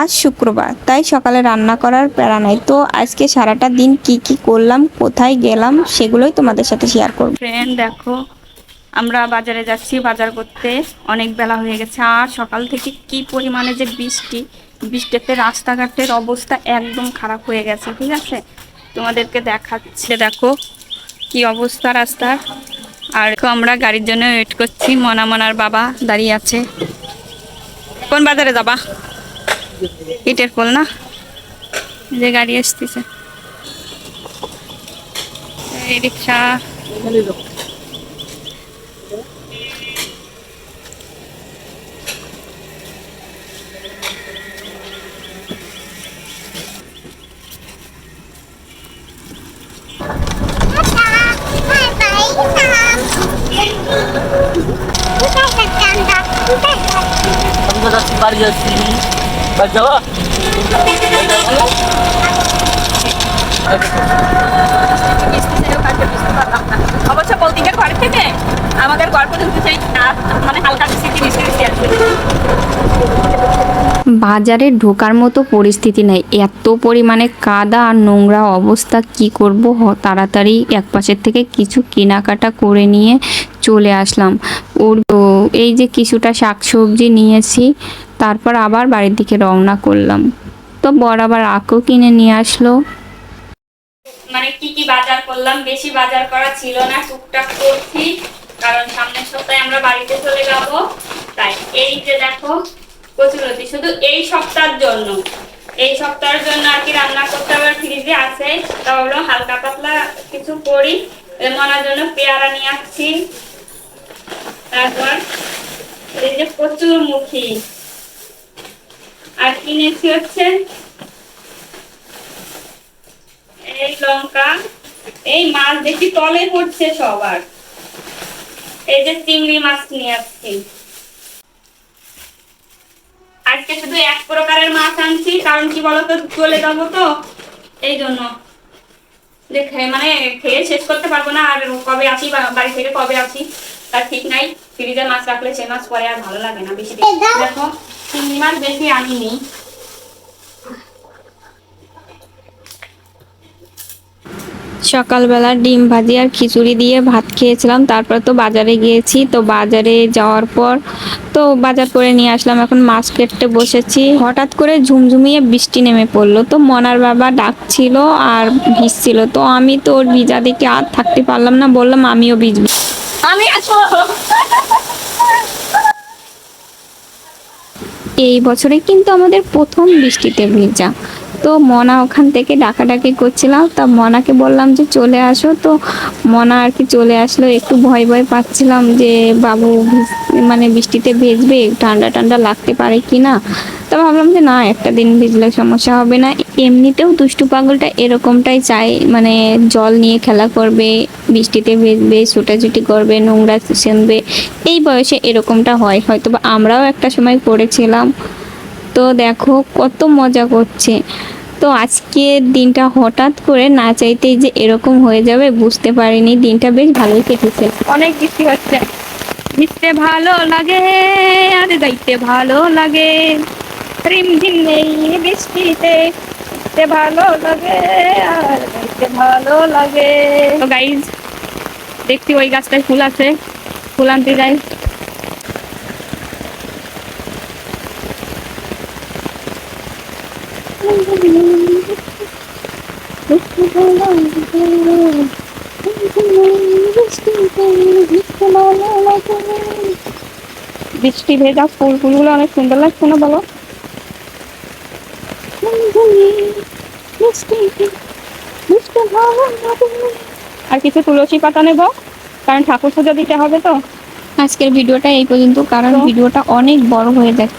আজ শুক্রবার, তাই সকালে রান্না করার প্যারা নাই। তো আজকে সারাটা দিন কি কি করলাম, কোথায় গেলাম, সেগুলোই তোমাদের সাথে শেয়ার করব। ফ্রেন্ড দেখো, আমরা বাজারে যাচ্ছি, বাজার করতে অনেক বেলা হয়ে গেছে। আর সকাল থেকে কি পরিমাণে যে বৃষ্টি, বৃষ্টিতে রাস্তাঘাটের অবস্থা একদম খারাপ হয়ে গেছে, ঠিক আছে? তোমাদেরকে দেখাচ্ছে, দেখো কি অবস্থা রাস্তার। আর আমরা গাড়ির জন্য ওয়েট করছি, মনা মনার বাবা দাঁড়িয়ে আছে। কোন বাজারে যাবা? ইটের পোল না? যে গাড়ি আসতেছে। রিক্সা। বাড়ি যাওয়া অবশ্য ঘর থেকে আমাদের মানে হালকা স্মৃতি বাজারে ঢোকার মতো পরিস্থিতি নেই। এত পরিমাণে কাদা আর নোংরা অবস্থা, কি করব তাড়াতাড়ি এক পাশের থেকে কিছু কেনাকাটা করে নিয়ে চলে আসলাম। ওর এই যে কিছুটা শাকসবজি নিয়েছি, তারপর আবার বাড়ির দিকে রওনা করলাম। তো বর আবার আঁকও কিনে নিয়ে আসলো। মানে কি কি বাজার করলাম? বেশি বাজার করা ছিল না, টুকটাক করছি। কারণ সামনের সপ্তাহে আমরা বাড়িতে চলে যাব। তাই এই যে দেখো কচুরতি শুধু এই সপ্তাহের জন্য। এই সপ্তাহের জন্য আর কি রান্না করতে আবার ফ্রিজে আছে। তা ভাবলাম হালকা পাতলা কিছু করি। মনার জন্য পেয়ারা নিয়ে আসছি। তারপর এই যে প্রচুর মুখী। আর কিনেছি হচ্ছে এই লঙ্কা। এই মাছ দেখি তলে পড়ছে সবার। এই যে চিংড়ি মাছ নিয়ে আসছি। আজকে শুধু এক প্রকারের মাছ আনছি, কারণ কি বলতো, চলে যাব তো এই জন্য দেখে মানে খেয়ে শেষ করতে পারব না, আর কবে আসি বাড়ি থেকে কবে আসি? তার ঠিক নাই ফ্রিজে মাছ রাখলে সে মাছ পরে আর ভালো লাগে না বেশি দেখো চিংড়ি মাছ বেশি আনিনি। সকালবেলা ডিম ভাজি আর খিচুড়ি দিয়ে ভাত খেয়েছিলাম তারপর তো বাজারে গিয়েছি তো বাজারে যাওয়ার পর তো বাজার করে নিয়ে আসলাম এখন মাছ কেটে বসেছি। হঠাৎ করে ঝুমঝুমিয়ে বৃষ্টি নেমে পড়ল তো মনার বাবা ডাকছিল আর ভিজছিল তো আমি তো ওর ভিজা দেখে আর থাকতে পারলাম না বললাম আমিও ভিজবো। এই বছরে কিন্তু আমাদের প্রথম বৃষ্টিতে ভেজা। তো মনা ওখান থেকে ডাকাডাকি করছিলাম, তা মনাকে বললাম যে চলে আসো। তো মনা আর কি চলে আসলো, একটু ভয় ভয় পাচ্ছিলাম যে বাবু মানে বৃষ্টিতে ভেজবে, ঠান্ডা ঠান্ডা লাগতে পারে কি না তো ভাবলাম যে না, একটা দিন ভিজলে সমস্যা হবে না। এমনিতেও দুষ্টু পাগলটা এরকমটাই চাই মানে জল নিয়ে খেলা করবে, বৃষ্টিতে ভেজবে, ছুটাছুটি করবে, নোংরা সেনবে, এই বয়সে এরকমটা হয়। হয়তো বা আমরাও একটা সময় করেছিলাম তো দেখো কত মজা করছে। তো আজকের দিনটা হঠাৎ করে না চাইতেই যে এরকম হয়ে যাবে, বুঝতে পারিনি। দিনটা বেশ ভালোই কেটেছে। অনেক বৃষ্টি হচ্ছে। ভিজতে ভালো লাগে, আর গাইতে ভালো লাগে। রিম নেই বৃষ্টিতে ভিজতে ভালো লাগে আর গাইতে ভালো লাগে। তো গাইজ দেখছি ওই গাছটায় ফুল আছে, ফুল আনতে যাই। বৃষ্টি ভেজা ফুল ফুলগুলো অনেক সুন্দর লাগছে না বলো? আর কিছু তুলসী পাতা নেব? কারণ ঠাকুর পুজো দিতে হবে তো। আজকের ভিডিওটা এই পর্যন্ত কারণ ভিডিওটা অনেক বড় হয়ে যাচ্ছে।